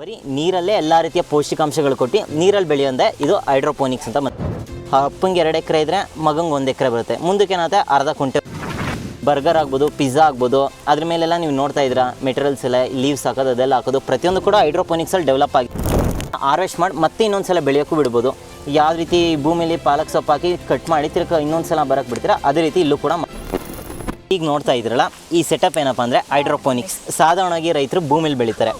ಬರೀ ನೀರಲ್ಲೇ ಎಲ್ಲ ರೀತಿಯ ಪೌಷ್ಟಿಕಾಂಶಗಳು ಕೊಟ್ಟು ನೀರಲ್ಲಿ ಬೆಳೆಯೋಂದೆ ಇದು ಹೈಡ್ರೋಪೋನಿಕ್ಸ್ ಅಂತ ಮತ್ತೆ ಅಪ್ಪಂಗೆ ಎರಡು ಎಕರೆ ಇದ್ದರೆ ಮಗಂಗೆ ಒಂದು ಎಕರೆ ಬರುತ್ತೆ. ಮುಂದಕ್ಕೆ ಏನಾಗುತ್ತೆ? ಅರ್ಧ ಕುಂಟೆ ಬರ್ಗರ್ ಆಗ್ಬೋದು, ಪಿಜ್ಜಾ ಆಗ್ಬೋದು. ಅದ್ರ ಮೇಲೆಲ್ಲ ನೀವು ನೋಡ್ತಾ ಇದ್ರ ಮೆಟೀರಿಯಲ್ಸ್ ಎಲ್ಲ, ಲೀವ್ಸ್ ಹಾಕೋದು, ಅದೆಲ್ಲ ಹಾಕೋದು. ಪ್ರತಿಯೊಂದು ಕೂಡ ಹೈಡ್ರೋಪೋನಿಕ್ಸಲ್ಲಿ ಡೆವಲಪ್ ಆಗಿ ಹಾರ್ವೆಸ್ಟ್ ಮಾಡಿ ಮತ್ತೆ ಇನ್ನೊಂದು ಸಲ ಬೆಳೆಯೋಕ್ಕೂ ಬಿಡ್ಬೋದು. ಯಾವ ರೀತಿ ಭೂಮಿಯಲ್ಲಿ ಪಾಲಕ್ ಸೊಪ್ಪು ಹಾಕಿ ಕಟ್ ಮಾಡಿ ತಿರ್ಗ ಇನ್ನೊಂದು ಸಲ ಬರೋಕ್ಕೆ ಬಿಡ್ತೀರಾ, ಅದೇ ರೀತಿ ಇಲ್ಲೂ ಕೂಡ ಈಗ ನೋಡ್ತಾ ಇದ್ರಲ್ಲ, ಈ ಸೆಟಪ್ ಏನಪ್ಪ ಅಂದರೆ ಹೈಡ್ರೋಪೋನಿಕ್ಸ್. ಸಾಧಾರಣವಾಗಿ ರೈತರು ಭೂಮಿಲಿ ಬೆಳೀತಾರೆ.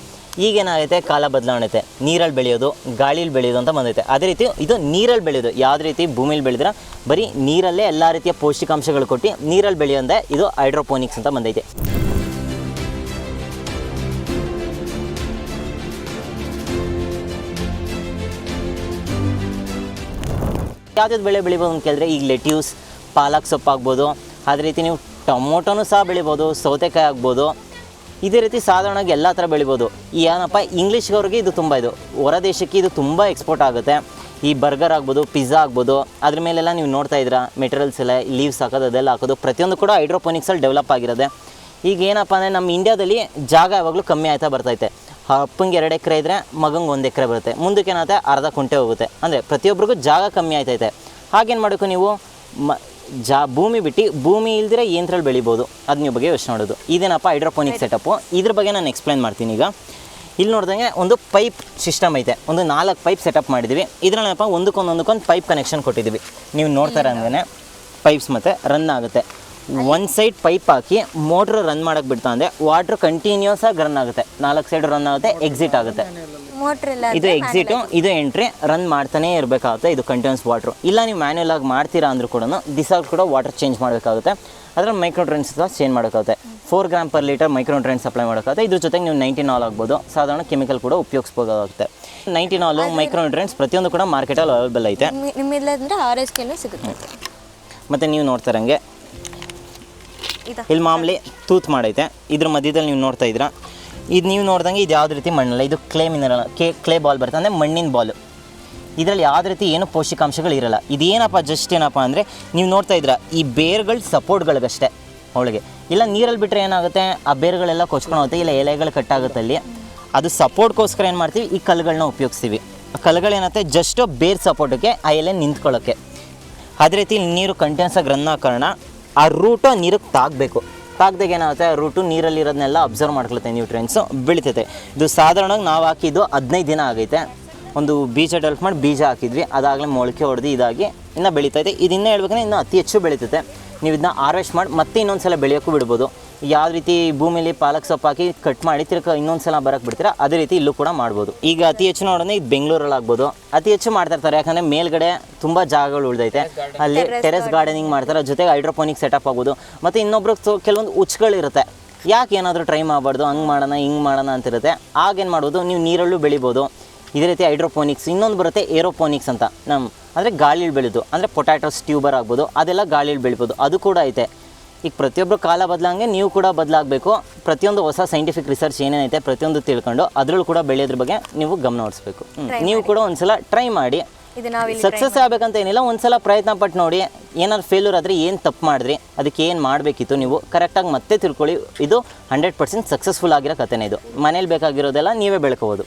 ಈಗೇನಾಗೈತೆ? ಕಾಲ ಬದಲಾವಣೆ ಐತೆ ನೀರಲ್ಲಿ ಬೆಳೆಯೋದು, ಗಾಳಿಲಿ ಬೆಳೆಯೋದು ಅಂತ ಬಂದೈತೆ. ಅದೇ ರೀತಿ ಇದು ನೀರಲ್ಲಿ ಬೆಳೆಯೋದು. ಯಾವುದೇ ರೀತಿ? ಭೂಮಿಲಿ ಬೆಳೆದ್ರೆ? ಬರೀ ನೀರಲ್ಲೇ ಎಲ್ಲ ರೀತಿಯ ಪೌಷ್ಟಿಕಾಂಶಗಳು ಕೊಟ್ಟು ನೀರಲ್ಲಿ ಬೆಳೆಯೋಂದೆ ಇದು ಹೈಡ್ರೋಪೋನಿಕ್ಸ್ ಅಂತ ಬಂದೈತೆ. ಯಾವ್ದಾವ್ದು ಬೆಳೆ ಬೆಳಿಬೋದು ಅಂತ ಕೇಳಿದ್ರೆ ಈಗ ಲೆಟ್ಯೂಸ್, ಪಾಲಕ್ ಸೊಪ್ಪು ಆಗ್ಬೋದು ಅದೇ ರೀತಿ ನೀವು ಟೊಮೊಟೊನೂ ಸಹ ಬೆಳಿಬೋದು, ಸೌತೆಕಾಯಿ ಆಗ್ಬೋದು. ಇದೇ ರೀತಿ ಸಾಧಾರಣವಾಗಿ ಎಲ್ಲ ಥರ ಬೆಳಿಬೋದು. ಏನಪ್ಪ ಇಂಗ್ಲೀಷ್ಗವ್ರಿಗೆ ಇದು ತುಂಬ ಇದು. ಹೊರ ದೇಶಕ್ಕೆ ಇದು ತುಂಬ ಎಕ್ಸ್ಪೋರ್ಟ್ ಆಗುತ್ತೆ. ಈ ಬರ್ಗರ್ ಆಗ್ಬೋದು ಪಿಜ್ಜಾ ಆಗ್ಬೋದು, ಅದ್ರ ಮೇಲೆಲ್ಲ ನೀವು ನೋಡ್ತಾ ಇದ್ದೀರಾ ಮೆಟೀರಿಯಲ್ಸ್ ಎಲ್ಲ ಲೀವ್ಸ್ ಹಾಕೋದು, ಅದೆಲ್ಲ ಹಾಕೋದು, ಪ್ರತಿಯೊಂದು ಕೂಡ ಹೈಡ್ರೋಪೋನಿಕ್ಸಲ್ಲಿ ಡೆವಲಪ್ ಆಗಿರೋದೆ. ಈಗ ಏನಪ್ಪ ಅಂದರೆ ನಮ್ಮ ಇಂಡಿಯಾದಲ್ಲಿ ಜಾಗ ಯಾವಾಗಲೂ ಕಮ್ಮಿ ಆಯ್ತಾ ಬರ್ತೈತೆ ಅಪ್ಪಂಗೆ ಎರಡು ಎಕರೆ ಇದ್ದರೆ ಮಗಂಗೆ ಒಂದು ಎಕರೆ ಬರುತ್ತೆ. ಮುಂದಕ್ಕೆ ಏನಾಗುತ್ತೆ, ಅರ್ಧ ಕುಂಟೆ ಹೋಗುತ್ತೆ. ಅಂದರೆ ಪ್ರತಿಯೊಬ್ಬರಿಗೂ ಜಾಗ ಕಮ್ಮಿ ಆಯ್ತೈತೆ ಹಾಗೇನು ಮಾಡಬೇಕು ನೀವು? ಮ ಜಾ ಭೂಮಿ ಬಿಟ್ಟು ಭೂಮಿ ಇಲ್ದಿರ ಏನರಲ್ಲಿ ಬೆಳಿಬೋದು? ಅದು ನೀವು ಬಗ್ಗೆ ಯೋಚನೆ ಮಾಡೋದು. ಇದೇನಪ್ಪ ಹೈಡ್ರೋಪೋನಿಕ್ ಸೆಟಪ್ಪು ಇದ್ರ ಬಗ್ಗೆ ನಾನು ಎಕ್ಸ್ಪ್ಲೈನ್ ಮಾಡ್ತೀನಿ ಈಗ. ಇಲ್ಲಿ ನೋಡಿದಂಗೆ ಒಂದು ಪೈಪ್ ಸಿಸ್ಟಮ್ ಐತೆ. ಒಂದು ನಾಲ್ಕು ಪೈಪ್ ಸೆಟಪ್ ಮಾಡಿದ್ದೀವಿ ಇದ್ರಲ್ಲಪ್ಪ ಒಂದಕ್ಕೊಂದು ಒಂದಕ್ಕೊಂದು ಪೈಪ್ ಕನೆಕ್ಷನ್ ಕೊಟ್ಟಿದ್ದೀವಿ ನೀವು ನೋಡ್ತಾರೆ ಅಂದ್ರೆ ಪೈಪ್ಸ್ ಮತ್ತು ರನ್ ಆಗುತ್ತೆ. ಒಂದು ಸೈಡ್ ಪೈಪ್ ಹಾಕಿ ಮೋಟ್ರ್ ರನ್ ಮಾಡೋಕ್ಕೆ ಬಿಡ್ತಾ ಅಂದರೆ ವಾಟ್ರ್ ಕಂಟಿನ್ಯೂಸ್ ಆಗಿ ರನ್ ಆಗುತ್ತೆ. ನಾಲ್ಕು ಸೈಡ್ ರನ್ ಆಗುತ್ತೆ ಎಕ್ಸಿಟ್ ಆಗುತ್ತೆ. ಇದು ಎಕ್ಸಿಟು ಇದು ಎಂಟ್ರಿ ರನ್ ಮಾಡ್ತಾನೆ ಇರಬೇಕಾಗುತ್ತೆ. ಇದು ಕಂಟಿನ್ಯೂಸ್ ವಾಟ್ರು ಇಲ್ಲ ನೀವು ಮ್ಯಾನ್ಯಲ್ ಆಗಿ ಮಾಡ್ತೀರಾ ಅಂದ್ರೂ ಕೂಡ ದಿಸಾಲ್ ಕೂಡ ವಾಟರ್ ಚೇಂಜ್ ಮಾಡಬೇಕಾಗುತ್ತೆ. ಅದ್ರಲ್ಲಿ ಮೈಕ್ರೋಟ್ರೆಂಡ್ಸ್ ಸಹ ಚೇಂಜ್ ಮಾಡೋಕ್ಕಾಗುತ್ತೆ four gram per litre micronutrient supply ಮಾಡೋಕ್ಕಾಗುತ್ತೆ ಇದ್ರ ಜೊತೆಗೆ ನೀವು ನೈಂಟಿನ್ ಆಲ್ ಆಗ್ಬೋದು. ಸಾಧಾರಣ ಕೆಮಿಕಲ್ ಕೂಡ ಉಪಯೋಗಿಸ್ಬೋದಾಗುತ್ತೆ ನೈಂಟಿನ್ ಮೈಕ್ರೋ ಮೈಕ್ರೋಟ್ರೆಂಡ್ಸ್ ಪ್ರತಿಯೊಂದು ಕೂಡ ಮಾರ್ಕೆಟಲ್ಲಿ ಅವೈಲೇಬಲ್ ಐತೆ. ಅಂದ್ರೆ ಸಿಗುತ್ತೆ. ಮತ್ತು ನೀವು ನೋಡ್ತಾರಂಗೆ ಇಲ್ಲಿ ಮಾಮೂಲಿ ತೂತ್ ಮಾಡೈತೆ. ಇದ್ರ ಮಧ್ಯದಲ್ಲಿ ನೀವು ನೋಡ್ತಾ ಇದ್ದೀರಾ? ಇದು ನೀವು ನೋಡ್ದಂಗೆ ಇದು ಯಾವುದೇ ರೀತಿ ಮಣ್ಣಲ್ಲ, ಇದು ಕ್ಲೇ ಮಿನರಲ್ ಕೆ ಕ್ಲೇ ಬಾಲ್ ಬರುತ್ತೆ, ಅಂದರೆ ಮಣ್ಣಿನ ಬಾಲ್ ಇದರಲ್ಲಿ ಯಾವುದೇ ರೀತಿ ಏನು ಪೋಷಕಾಂಶಗಳು ಇರಲ್ಲ. ಇದೇನಪ್ಪ ಜಸ್ಟ್ ಏನಪ್ಪ ಅಂದರೆ, ನೀವು ನೋಡ್ತಾ ಇದ್ರ ಈ ಬೇರ್ಗಳ ಸಪೋರ್ಟ್ಗಳಿಗಷ್ಟೇ ಅವಳಿಗೆ. ಇಲ್ಲ ನೀರಲ್ಲಿ ಬಿಟ್ಟರೆ ಏನಾಗುತ್ತೆ, ಆ ಬೇರುಗಳೆಲ್ಲ ಕೊಚ್ಕೊಂಡು ಹೋಗುತ್ತೆ, ಇಲ್ಲ ಎಲೆಗಳು ಕಟ್ಟಾಗುತ್ತೆ ಅಲ್ಲಿ. ಅದು ಸಪೋರ್ಟ್ಗೋಸ್ಕರ ಏನು ಮಾಡ್ತೀವಿ, ಈ ಕಲ್ಲುಗಳನ್ನ ಉಪಯೋಗಿಸ್ತೀವಿ. ಆ ಕಲ್ಲುಗಳೇನತ್ತೆ ಜಸ್ಟ್ ಬೇರ್ ಸಪೋರ್ಟಕ್ಕೆ ಆ ಎಲೆ ನಿಂತ್ಕೊಳ್ಳೋಕ್ಕೆ. ಅದೇ ರೀತಿ ನೀರು ಕಂಟಿನ್ಯೂಸ್ ಆಗಿ ರನ್ ಆ ರೂಟು ನೀರಿಗೆ ತಾಗಬೇಕು. ತಾಗ್ದಾಗ ಏನಾಗುತ್ತೆ ರೂಟು ನೀರಲ್ಲಿರೋದನ್ನೆಲ್ಲ ಅಬ್ಸರ್ವ್ ಮಾಡ್ಕೊಳುತ್ತೆ ನ್ಯೂಟ್ರಿಯನ್ಸು ಬೆಳಿತೈತೆ. ಇದು ಸಾಧಾರಣವಾಗಿ ನಾವು ಹಾಕಿದ್ದು ಹದಿನೈದು ದಿನ ಆಗೈತೆ. ಒಂದು ಬೀಜ ಡೆವಲಪ್ ಮಾಡಿ ಬೀಜ ಹಾಕಿದ್ವಿ. ಅದಾಗಲೇ ಮೊಳಕೆ ಹೊಡೆದು ಇದಾಗಿ ಇನ್ನೂ ಬೆಳೀತೈತೆ ಇನ್ನೂ ಹೇಳ್ಬೇಕಂದ್ರೆ ಇನ್ನೂ ಅತಿ ಹೆಚ್ಚು ಬೆಳೀತೈತೆ. ನೀವು ಇದನ್ನ ಹಾರ್ವೆಸ್ಟ್ ಮಾಡಿ ಮತ್ತೆ ಇನ್ನೊಂದು ಸಲ ಬೆಳೆಯೋಕ್ಕೂ ಬಿಡ್ಬೋದು. ಯಾವ ರೀತಿ ಭೂಮಿಲಿ ಪಾಲಕ್ ಸೊಪ್ಪು ಹಾಕಿ ಕಟ್ ಮಾಡಿ ತಿರ್ಕ ಇನ್ನೊಂದು ಸಲ ಬರಕ್ಕೆ ಬಿಡ್ತೀರಾ? ಅದೇ ರೀತಿ ಇಲ್ಲೂ ಕೂಡ ಮಾಡ್ಬೋದು. ಈಗ ಅತಿ ಹೆಚ್ಚು ನೋಡೋಣ ಇದು ಬೆಂಗಳೂರಲ್ಲಿ ಆಗ್ಬೋದು. ಅತಿ ಹೆಚ್ಚು ಮಾಡ್ತಾ ಇರ್ತಾರೆ. ಯಾಕಂದರೆ ಮೇಲ್ಗಡೆ ತುಂಬ ಜಾಗಗಳು ಉಳಿದೈತೆ. ಅಲ್ಲಿ ಟೆರೆಸ್ ಗಾರ್ಡನಿಂಗ್ ಮಾಡ್ತಾರೆ. ಜೊತೆಗೆ ಹೈಡ್ರೋಪೋನಿಕ್ ಸೆಟಪ್ ಆಗ್ಬೋದು. ಮತ್ತು ಇನ್ನೊಬ್ರು ಕೆಲವೊಂದು ಉಚ್ಗಳಿರುತ್ತೆ ಯಾಕೆ ಏನಾದರೂ ಟ್ರೈ ಮಾಡಬಾರ್ದು? ಹಂಗೆ ಮಾಡೋಣ ಹಿಂಗೆ ಮಾಡೋಣ ಅಂತಿರುತ್ತೆ. ಆಗೇನು ಮಾಡ್ಬೋದು ನೀವು ನೀರಲ್ಲೂ ಬೆಳಿಬೋದು. ಇದೇ ರೀತಿ ಹೈಡ್ರೋಪೋನಿಕ್ಸ್ ಇನ್ನೊಂದು ಬರುತ್ತೆ ಏರೋಪೋನಿಕ್ಸ್ ಅಂತ. ನಮ್ಮ ಅಂದರೆ ಗಾಳಿಲಿ ಬೆಳೆದು. ಅಂದರೆ ಪೊಟ್ಯಾಟೋಸ್ ಟ್ಯೂಬರ್ ಆಗ್ಬೋದು. ಅದೆಲ್ಲ ಗಾಳಿಲಿ ಬೆಳಿಬೋದು. ಅದು ಕೂಡ ಐತೆ. ಈಗ ಪ್ರತಿಯೊಬ್ಬರು ಕಾಲ ಬದಲಾಂಗೆ ನೀವು ಕೂಡ ಬದಲಾಗಬೇಕು. ಪ್ರತಿಯೊಂದು ಹೊಸ ಸೈಂಟಿಫಿಕ್ ರಿಸರ್ಚ್ ಏನೇನೈತೆ ಪ್ರತಿಯೊಂದು ತಿಳ್ಕೊಂಡು ಅದರಲ್ಲೂ ಕೂಡ ಬೆಳೆಯೋದ್ರ ಬಗ್ಗೆ ನೀವು ಗಮನ ಹರಿಸ್ಬೇಕು. ನೀವು ಕೂಡ ಒಂದ್ಸಲ ಟ್ರೈ ಮಾಡಿ. ಸಕ್ಸಸ್ ಆಗ್ಬೇಕಂತ ಏನಿಲ್ಲ ಒಂದ್ಸಲ ಪ್ರಯತ್ನ ಪಟ್ಟು ನೋಡಿ ಏನಾದ್ರು ಫೇಲ್ಯೂರ್ ಆದರೆ ಏನು ತಪ್ಪು ಮಾಡಿದ್ರಿ ಅದಕ್ಕೆ ಏನು ಮಾಡಬೇಕಿತ್ತು ನೀವು ಕರೆಕ್ಟಾಗಿ ಮತ್ತೆ ತಿಳ್ಕೊಳ್ಳಿ. ಇದು ಹಂಡ್ರೆಡ್ ಪರ್ಸೆಂಟ್ ಸಕ್ಸಸ್ಫುಲ್ ಆಗಿರೋ ಕಥೆನೇ ಇದು. ಮನೇಲಿ ಬೇಕಾಗಿರೋದೆಲ್ಲ ನೀವೇ ಬೆಳ್ಕೋಬೋದು.